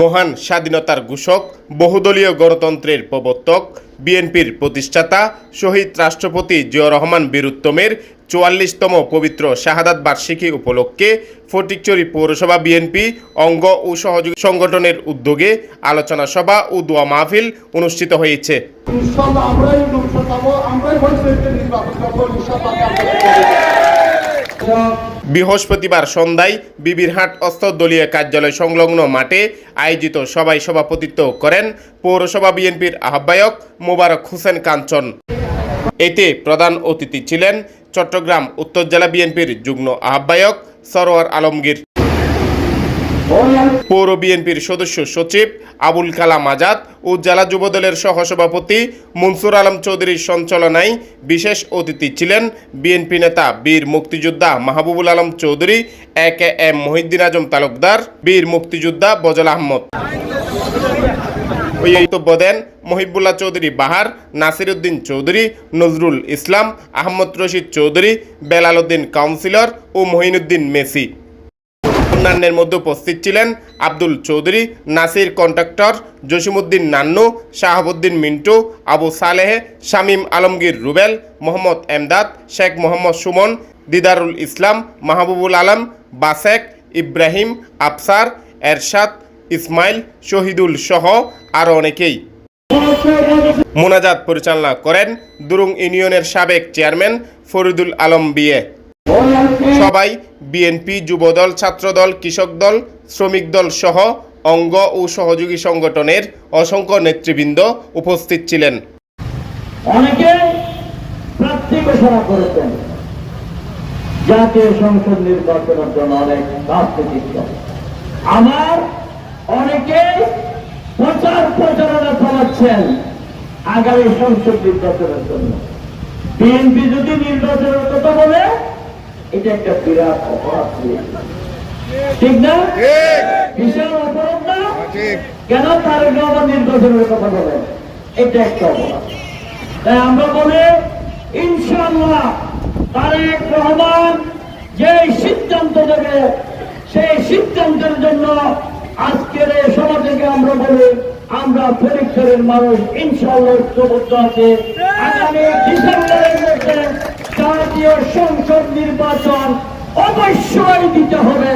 মহান স্বাধীনতার ঘোষক, বহুদলীয় গণতন্ত্রের প্রবর্তক, বিএনপির প্রতিষ্ঠাতা, শহীদ রাষ্ট্রপতি জিয়া রহমান বীরুত্তমের চুয়াল্লিশতম পবিত্র শাহাদাত বার্ষিকী উপলক্ষে ফটিকচুরি পৌরসভা বিএনপি অঙ্গ ও সহযোগী সংগঠনের উদ্যোগে আলোচনা সভা ও দোয়া মাহফিল অনুষ্ঠিত হয়েছে। আমরাই বৃহস্পতিবার সন্ধ্যায় বিবিরহাট অস্তদলীয় কার্যালয় সংলগ্ন মাঠে আয়োজিত সবাই সভাপতিত্ব করেন পৌরসভা বিএনপির আহ্বায়ক মোবারক হোসেন কাঞ্চন। এতে প্রধান অতিথি ছিলেন চট্টগ্রাম উত্তর জেলা বিএনপির যুগ্ম আহ্বায়ক সরোয়ার আলমগীর। পৌর বিএনপির সদস্য সচিব আবুল কালাম আজাদ ও জেলা যুবদলের সহসভাপতি মনসুর আলম চৌধুরীর সঞ্চালনায় বিশেষ অতিথি ছিলেন বিএনপি নেতা বীর মুক্তিযোদ্ধা Mahbubul Alam Chowdhury, A K M Mohiddin Azam Talukdar, বীর মুক্তিযোদ্ধা বজল আহমদ। ওই বক্তব্য দেন মহিবুল্লাহ চৌধুরী বাহার নাসির উদ্দিন চৌধুরী, নজরুল ইসলাম, আহমদ রশিদ চৌধুরী, বেলাল উদ্দিন কাউন্সিলর ও মহিনুদ্দিন মেসি। অন্যান্যের মধ্যে উপস্থিত ছিলেন আব্দুল চৌধুরী, নাসির কন্ট্রাক্টর জসিমুদ্দিন নান্নু, শাহাবুদ্দিন মিন্টু, আবু সালেহ, শামীম আলমগীর রুবেল, মোহাম্মদ এমদাদ, শেখ মোহাম্মদ সুমন, দিদারুল ইসলাম, মাহবুবুল আলম, বাসেক, ইব্রাহিম, আফসার, এরশাদ, ইসমাইল, শহীদুল সহ আরও অনেকেই। মোনাজাত পরিচালনা করেন দুরুং ইউনিয়নের সাবেক চেয়ারম্যান ফরিদুল আলম বিয়ে সবাই বিএনপি যুবদল, ছাত্রদল, কৃষক দল, শ্রমিক দল সহ অঙ্গ ও সহযোগী সংগঠনের অসংখ্য নেতৃবৃন্দ উপস্থিত ছিলেন। অনেকে প্রার্থী ঘোষণা করেছেন, জাতীয় সংসদ নির্বাচনের জন্য অনেক আমার অনেকে প্রচার প্রচারণা চালাচ্ছেন আগামী সংসদ নির্বাচনের জন্য। বিএনপি যদি নির্বাচনের কথা বলে এটা একটা বিরাট অপরাধ হয়ে ঠিক না? বিশাল অপরাধ না? কেন তার আবার নির্বাচনের কথা বলে এটা একটা অপরাধ। তাই আমরা বলি ইনশাল্লাহ তারেক রহমান যে সিদ্ধান্ত দেবে সেই সিদ্ধান্তের জন্য আজকের এই সভা থেকে আমরা বলি আমরা পরীক্ষারের মানুষ ইনশাল্লাহ ঐক্যবদ্ধ আছে। আগামী ডিসেম্বরের জাতীয় সংসদ নির্বাচন অবশ্যই দিতে হবে।